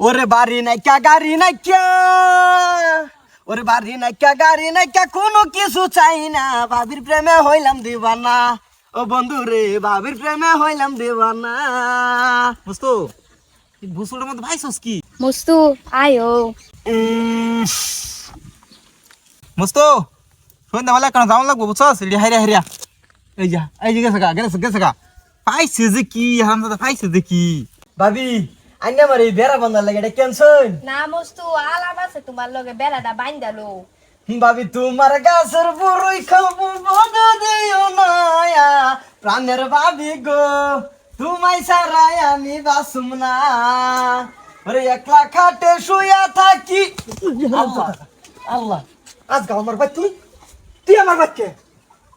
ওরে বাড়ি নাইকা গাড়ি নাইকা। ওরে বাড়ি নাইকা গাড়ি নাইকা কোনো কিছু চাই না। ভাবির প্রেমে হইলাম দিবানা। ও বন্ধু রে ভাবির প্রেমে হইলাম দিবানা। বুঝতো ভুসুলের মধ্যে ভাইছস কি? মস্তু আয়ো। উম, মস্তো সন্ধ্যা বেলা কেন যাওয়া লাগবো বুঝছস? রে হাইরা হাইরা। এই যা এই যে গেছে গা গেছে গেছে গা। পাইছে যে কি হারামজাদা পাইছে যে কি। ভাবি আইনা এই বেড়া বান্ধার লাগে এটা ক্যান্সল না মস্তু আলাপ আছে তোমার লগে বেড়াটা বাইন্দালো ভাবি তোমার গাছের বড়ই খাব বদ দিও নয়া প্রাণের ভাবি গো তোমায় সারাই আমি বাসুম না। আরে একলা খাটে শুয়া থাকি। আল্লাহ আল্লাহ। আজ গা আমার ভাই তুই? তুই আমার ভাইকে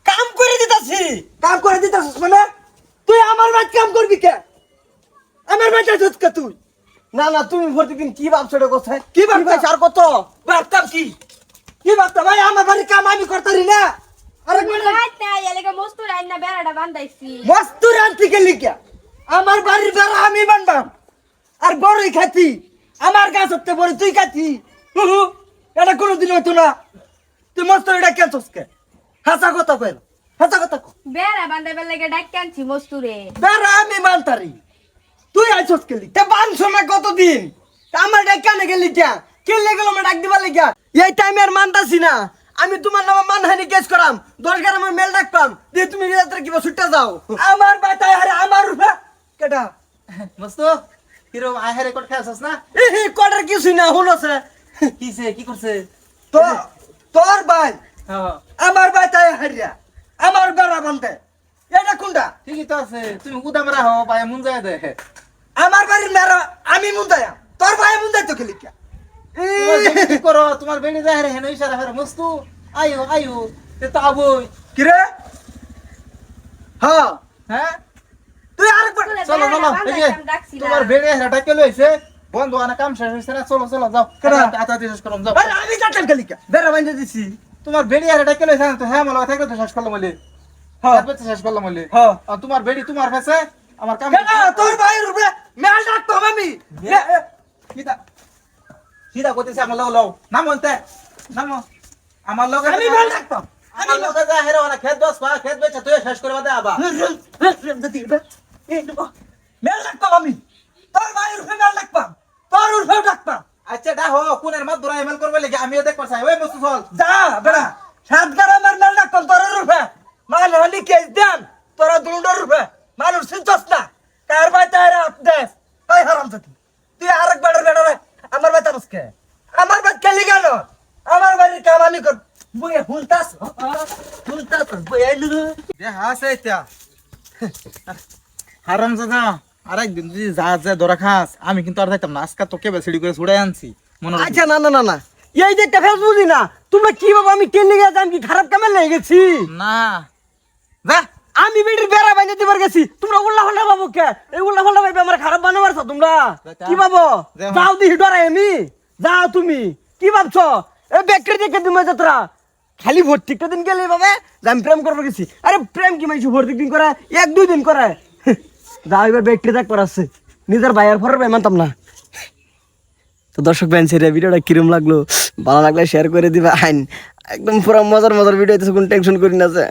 কাম করে দিতাছি। কাম করে দিতাছিস মানে? তুই আমার ভাই কাম করবি কে? আমার ভাইটা কে তুই? না না তুমি প্রতিদিন কি ভাবছ এটা কোথায় কি ভাবছ আর কত? ভাবতাম কি? কি ভাবতাম ভাই আমার বাড়ির কাম আমি করতারি না। আরে রাত নাই এলাকা মস্তু রাইন না বেড়াটা বান্ধাইছি। মস্তু রান্তি গেলি কে আমার বাড়ির বেড়া আমি বানবাম। আর বড়ই খাতি আমার গাছ হতে বড় তুই খাতি। হু হু, এটা কোনোদিন হইতো না। তুই মস্ত এটা কে? চসকে হাসা কথা কই হাসা কথা কই বেড়া বান্ধাইবার লাগে ডাক্কে আনছি মস্তুরে। বেড়া আমি মানতারি তুই আইছস কেলি? তে বানছো না কতদিন? আমার ডাক কেন গেলি কে কেলে গেল আমার ডাক দিবা লাগিয়া এই টাইমে আর মানতাছি না। আমি তোমার নামে মানহানি কেস করাম। দশ আমার মেল ডাকপাম দিয়ে তুমি রাত্রে কিবা ছুটে যাও। আমার বাতায় আরে আমার রূপে। কেটা মস্তো হিরো আই হারে কোট খেলছস না? এই হে কটার কিছু না হলছে কিছে কি করছে? তো তোর ভাই হ্যাঁ। আমার বাতায় হারিয়া। আমার বেড়া বানতে এটা কোনটা ঠিকই তো আছে। তুমি উদাম রাহো পায় মন যায় দে। আমার বাড়ির মেরা আমি মুন্দায়া তোর ভাই মুন্দাই তো খেলি কে কি করো? তোমার বেড়ি যায় রে হেন ইশারা করে মস্তু আয়ো আয়ো তে তো আবই কিরে? হ্যাঁ হ্যাঁ? তুই আরেকবার চলো চলো এই যে তোমার বেড়ে হেরাটা কে লইছে। বন্ধু আনা কাম শেষ হইছে না? চলো চলো যাও। কেডা? আতা দিয়ে শেষ করলাম যাও। আরে আমি কাটাল খেলি কে বেড়া বান্ধে দিছি। তোমার বেড়ি হেরাটা কে লইছে না তো হ্যাঁ মালা থাকলে তো শেষ করলাম বলে। হ্যাঁ শেষ করলাম বলে। হ্যাঁ তোমার বেড়ি তোমার কাছে আমার কাম তোর ভাইয়ের আমি মে- সিধা সিধা করতেছে আমার লগ লও। নাম বলতে নাম। আমার লগে আমি মেল ডাকতাম আমার লগে যা হেরা ওনা খেত বস পা খেত বেচা তুই শেষ করে বাদে আবা মেল ডাকতাম আমি তোর ভাইয়ের উপরে মেল ডাকতাম তোর উপরে ডাকতাম আচ্ছা ডা হো কোনের মাত দরা এমএল করবে লাগি আমিও দেখ পারছাই ওই মস্তু চল। যা বেড়া। সাত গ্রামের মেল ডাকতাম তোর রূপে। মাল হলি কেস দেন তোরা দুলুন্ডর রূপে। মানুষ চিনছস না কার ভাই তার দেশ তাই হারাম তুই তুই আরেক বেড়ার বেড়া রে আমার ভাই তারসকে আমার ভাই কেলি গেল আমার বাড়ির কাম আমি কর বুয়ে হুলতাস হুলতাস বুয়ে লু দে হাসে এটা হারাম জাদা আরেকদিন যদি যা যা ধরা খাস। আমি কিন্তু আর যাইতাম না। আজকে তোকে বেসিডি করে ছুড়ে আনছি। মনে আচ্ছা না না না না। এই যে ফেস বুঝি না তোমরা কি বাবা আমি কেলি গেছি আমি কি খারাপ কামে লেগে গেছি? না। যা আমি বেটির বেড়া বাইনে দিবার গেছি। তোমরা উল্লা ফাল্লা বাবু কে? এই উল্লা ফাল্লা ভাইবে আমার খারাপ বানাবার তোমরা? কি ভাবো? যে। যাও দিহি ডরাই আমি। যাও তুমি। কি ভাবছ? এই ব্যাকটেরি দেখে তুমি যাত্রা খালি ভর্তিকটা দিন গেলে বাবা যে আমি প্রেম করব গেছি আরে প্রেম কি মাইছি, ভর্তিক দিন করা, এক দুই দিন করা। যাও এবার ব্যাটারি দেখ আছে নিজের ভাইয়ের ফরের ভাই মানতাম না। তো দর্শক বেঞ্চের ভিডিওটা কিরম লাগল? ভালো লাগলে শেয়ার করে দিবা। আইন, একদম পুরো মজার মজার ভিডিও কোন টেনশন করি না যে।